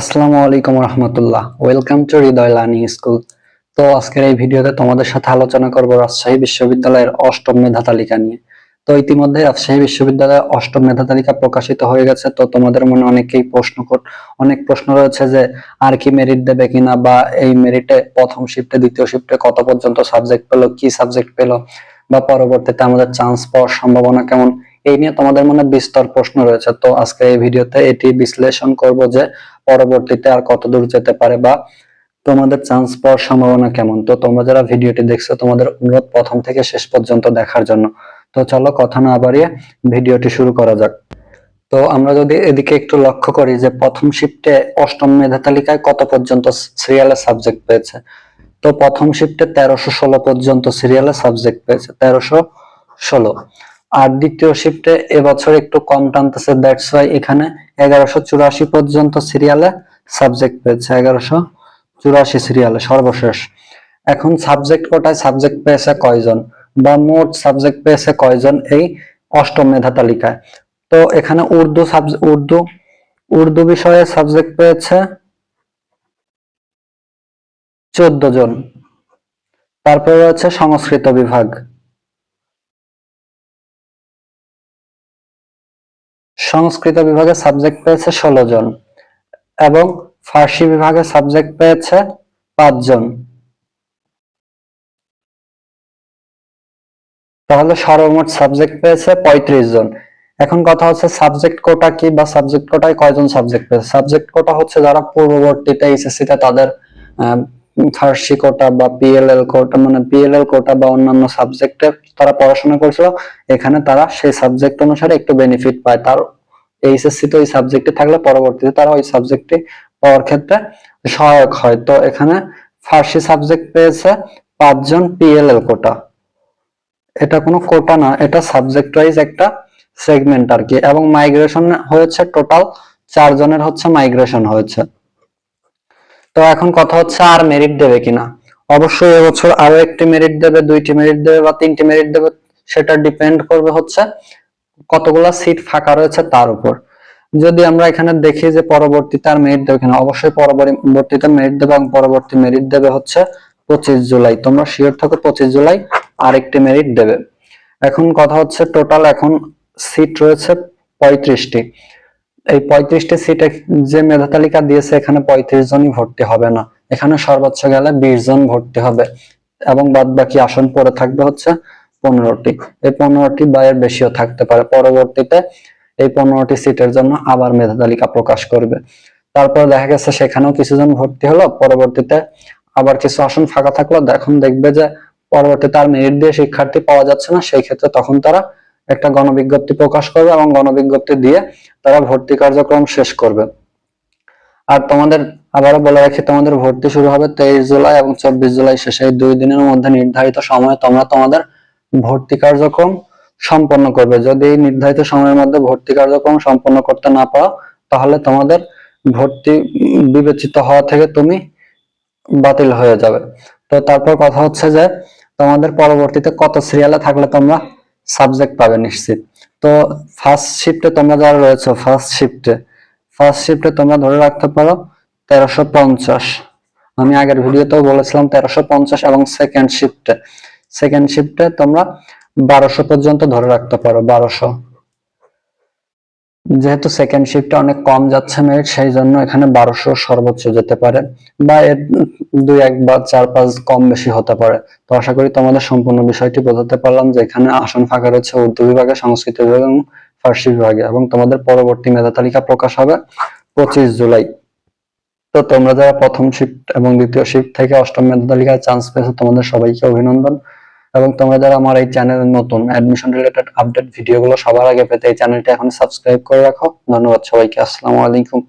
আসসালামু আলাইকুম রহমতুল্লাহ। Welcome to Hridoy learning school তো আজকের এই ভিডিওতে তোমাদের সাথে আলোচনা করব রাজশাহী বিশ্ববিদ্যালয়ের অষ্টম মেধা তালিকা নিয়ে। তো ইতিমধ্যে রাজশাহী বিশ্ববিদ্যালয়ের অষ্টম মেধা তালিকা প্রকাশিত হয়ে গেছে। তো তোমাদের মনে অনেকেই প্রশ্ন অনেক প্রশ্ন রয়েছে যে, আর কি মেরিট দেবে কিনা বা এই মেরিটে প্রথম শিফটে দ্বিতীয় শিফটে কত পর্যন্ত সাবজেক্ট পেল, কি সাবজেক্ট পেল? বা পরবর্তীতে আমাদের চান্স পাওয়ার সম্ভাবনা কেমন? এই নিয়ে তোমাদের মনে বিস্তর প্রশ্ন রয়েছে। তো আজকে এই ভিডিওতে এটি বিশ্লেষণ করব যে পরবর্তীতে আর কত দূর যেতে পারে বা তোমাদের চান্স পাওয়ার সম্ভাবনা কেমন। তো তোমরা যারা ভিডিওটি দেখছ, তোমাদের অনুরোধ প্রথম থেকে শেষ পর্যন্ত দেখার জন্য। তো চলো কথা না বাড়িয়ে ভিডিওটি শুরু করা যাক। তো আমরা যদি এদিকে একটু লক্ষ্য করি যে প্রথম শিফটে অষ্টম মেধা তালিকায় কত পর্যন্ত সিরিয়ালে সাবজেক্ট পেয়েছে? তো প্রথম শিফটে তেরোশো ষোলো পর্যন্ত সিরিয়ালে সাবজেক্ট পেয়েছে, তেরোশো ষোলো। আর দ্বিতীয় শিফটে এবছর একটু কম টানতেছে দ্যাটস ওয়াই এখানে এগারোশো চুরাশি পর্যন্ত সিরিয়ালে সাবজেক্ট পেয়েছে, এগারোশো চুরাশি সিরিয়ালে সর্বশেষ। এখন সাবজেক্ট কোটায় সাবজেক্ট পেয়েছে কয়জন? বা মোট সাবজেক্ট পেয়েছে কয়জন এই অষ্টম মেধা তালিকায়? তো এখানে উর্দু উর্দু উর্দু বিষয়ে সাবজেক্ট পেয়েছে চোদ্দ জন। তারপরে রয়েছে সংস্কৃত বিভাগ। সংস্কৃত বিভাগে সাবজেক্ট পেয়েছে ষোলো জন এবং ফার্সি বিভাগে সাবজেক্ট পেয়েছে পাঁচজন তাহলে সর্বমোট সাবজেক্ট পেয়েছে পঁয়ত্রিশ জন। এখন কথা হচ্ছে সাবজেক্ট কোটা কি বা সাবজেক্ট কোটায় কয়জন সাবজেক্ট পেয়েছে? সাবজেক্ট কোটা হচ্ছে যারা পূর্ববর্তীতে এইচএসসি তে তাদের ফার্সি কোটা বা পিএলএল কোটা মানে পিএলএল কোটা বা অন্যান্য সাবজেক্টে তারা পড়াশোনা করেছিল, এখানে তারা সেই সাবজেক্ট অনুসারে একটু বেনিফিট পায়। তার এইচএসসি তো ওই সাবজেক্টে থাকলে পরবর্তীতে তারা ওই সাবজেক্টে পাওয়ার ক্ষেত্রে সহায়ক হয়। তো এখানে ফার্সি সাবজেক্ট পেয়েছে পাঁচজন পিএলএল কোটা এটা কোনো কোটা না, এটা সাবজেক্ট ওয়াইজ একটা সেগমেন্ট আর কি। এবং মাইগ্রেশন হয়েছে টোটাল চারজনের হচ্ছে মাইগ্রেশন হয়েছে। তো এখন কথা হচ্ছে আর মেরিট দেবে কিনা। অবশ্যই এবছর আরও একটি মেরিট দেবে, দুইটি মেরিট দেবে বা তিনটি মেরিট দেবে, সেটা ডিপেন্ড করবে হচ্ছে কতগুলা সিট ফাঁকা রয়েছে তার উপর। যদি আমরা এখানে দেখি যে পরবর্তীতে আর মেরিট দেবে কিনা, অবশ্যই পরবর্তীতে মেরিট দেবে এবং পরবর্তী মেরিট দেবে হচ্ছে পঁচিশ জুলাই। তোমরা শিওর থাকো পঁচিশ জুলাই আরেকটি মেরিট দেবে। এখন কথা হচ্ছে টোটাল এখন সিট রয়েছে পঁয়ত্রিশটি। এই পঁয়ত্রিশটি সিটে যে মেধা তালিকা দিয়েছে, এখানে পঁয়ত্রিশ জনই ভর্তি হবে না। এখানে সর্বোচ্চ গেলে বিশ জন ভর্তি হবে। এবং বাদ বাকি আসন পড়ে থাকবে হচ্ছে পনেরোটি। এই পনেরোটি বা এর বেশিও থাকতে পারে। পরবর্তীতে এই পনেরোটি সিটের জন্য আবার মেধা তালিকা প্রকাশ করবে। তারপর দেখা গেছে সেখানেও কিছুজন ভর্তি হলো। পরবর্তীতে আবার কিছু আসন ফাঁকা থাকল। এখন দেখবে যে পরবর্তীতে আর মেরিট দিয়ে শিক্ষার্থী পাওয়া যাচ্ছে না। সেই ক্ষেত্রে তখন তারা একটা গণবিজ্ঞপ্তি প্রকাশ করবে এবং গণবিজ্ঞপ্তি দিয়ে তারা ভর্তি কার্যক্রম শেষ করবে। আর তোমাদের আবারও বলে রাখি, তোমাদের ভর্তি শুরু হবে তেইশ জুলাই এবং চব্বিশ জুলাই শেষে। এই দুই দিনের মধ্যে নির্ধারিত সময়ে তোমরা তোমাদের ভর্তি কার্যক্রম সম্পন্ন করবে। যদি নির্ধারিত সময়ের মধ্যে ভর্তি কার্যক্রম সম্পন্ন করতে না পারো, তাহলে তোমাদের ভর্তি বিবেচিত হওয়া থেকে তুমি বাতিল হয়ে যাবে। তো তারপর কথা হচ্ছে যে, তোমাদের পরবর্তীতে কত সিরিয়ালে থাকলে তোমরা সাবজেক্ট পাবে নিশ্চিত। তো ফার্স্ট শিফটে তোমরা যারা রয়েছে ফার্স্ট শিফটে ফার্স্ট শিফটে তোমরা ধরে রাখতে পারো তেরোশো পঞ্চাশ। আমি আগের ভিডিওতেও বলেছিলাম তেরোশো পঞ্চাশ এবং সেকেন্ড শিফটে সেকেন্ড শিফটে তোমরা বারোশো পর্যন্ত ধরে রাখতে পারো, বারোশো। যেহেতু সেকেন্ড শিফটে অনেক কম যাচ্ছে মেরিট সেই জন্য এখানে বারোশো সর্বোচ্চ যেতে পারে বা এর দুই, এক বা চার, পাঁচ কম বেশি হতে পারে। তো আশা করি তোমাদের সম্পূর্ণ বিষয়টি বোঝাতে পারলাম যে এখানে আসন ফাঁকা রয়েছে উর্দু বিভাগে, সংস্কৃত বিভাগ এবং ফার্সি বিভাগে এবং তোমাদের পরবর্তী মেধা তালিকা প্রকাশ হবে পঁচিশ জুলাই। তো তোমরা যারা প্রথম শিফট এবং দ্বিতীয় শিফট থেকে অষ্টম মেধা তালিকায় চান্স পেয়েছ, তোমাদের সবাইকে অভিনন্দন। এবং তোমরা যারা আমার এই চ্যানেলে নতুন অ্যাডমিশন রিলেটেড আপডেট ভিডিওগুলো সবার আগে পেতে এই চ্যানেলটা এখন সাবস্ক্রাইব করে রাখো। ধন্যবাদ সবাইকে, আসসালামু আলাইকুম।